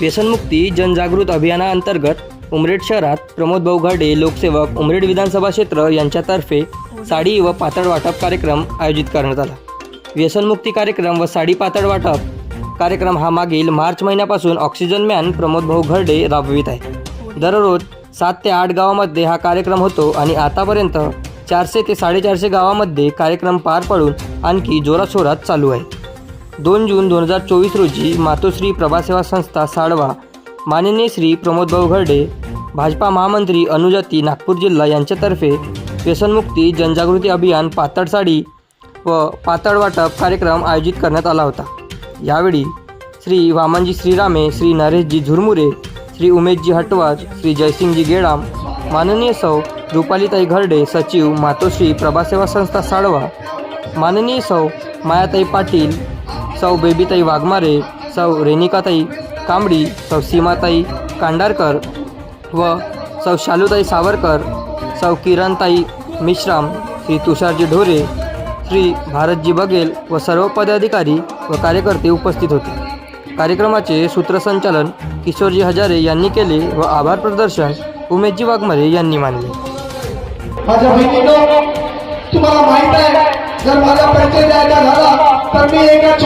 व्यसनमुक्ती जनजागृत अभियानाअंतर्गत उमरेड शहरात प्रमोद भाऊ लोकसेवक उमरेड विधानसभा क्षेत्र यांच्यातर्फे साडी व पातळ वाटप कार्यक्रम आयोजित करण्यात आला. व्यसनमुक्ती कार्यक्रम व साडी पातळ वाटप कार्यक्रम हा मागील मार्च महिन्यापासून ऑक्सिजन मॅन प्रमोद भाऊ घरडे राबवित आहे दररोज सात ते आठ गावामध्ये हा कार्यक्रम होतो आणि आतापर्यंत चारशे ते साडेचारशे गावामध्ये कार्यक्रम पार पडून आणखी जोराशोरात चालू आहे. दोन जून दोन हजार चोवीस रोजी मातोश्री प्रभासेवा संस्था साडवा माननीय श्री प्रमोदभाऊ घरडे भाजपा महामंत्री अनुजाती नागपूर जिल्हा यांच्यातर्फे व्यसनमुक्ती जनजागृती अभियान पातळ साडी व पातळ वाटप कार्यक्रम आयोजित करण्यात आला होता. यावेळी श्री वामनजी श्रीरामे श्री नरेशजी झुरमुरे श्री उमेशजी हटवाज श्री जयसिंगजी गेडाम माननीय सौ रुपालीताई घरडे सचिव मातोश्री प्रभासेवा संस्था साडवा माननीय सौ मायाताई पाटील सौ बेबीताई वाघमारे सौ रेणिकाताई कांबडी सौ सीमाताई कांडारकर व सौ शालूताई सावरकर सौ किरणताई मिश्राम श्री तुषारजी ढोरे श्री भारतजी बघेल व सर्व पदाधिकारी व कार्यकर्ते उपस्थित होते. कार्यक्रमाचे सूत्रसंचालन किशोरजी हजारे यांनी केले व आभार प्रदर्शन उमेशजी वाघमारे यांनी मानले. माझ्या बहिणीनो तुम्हाला माहीत आहे जर माझा परिचय द्यायचा झाला तर मी एका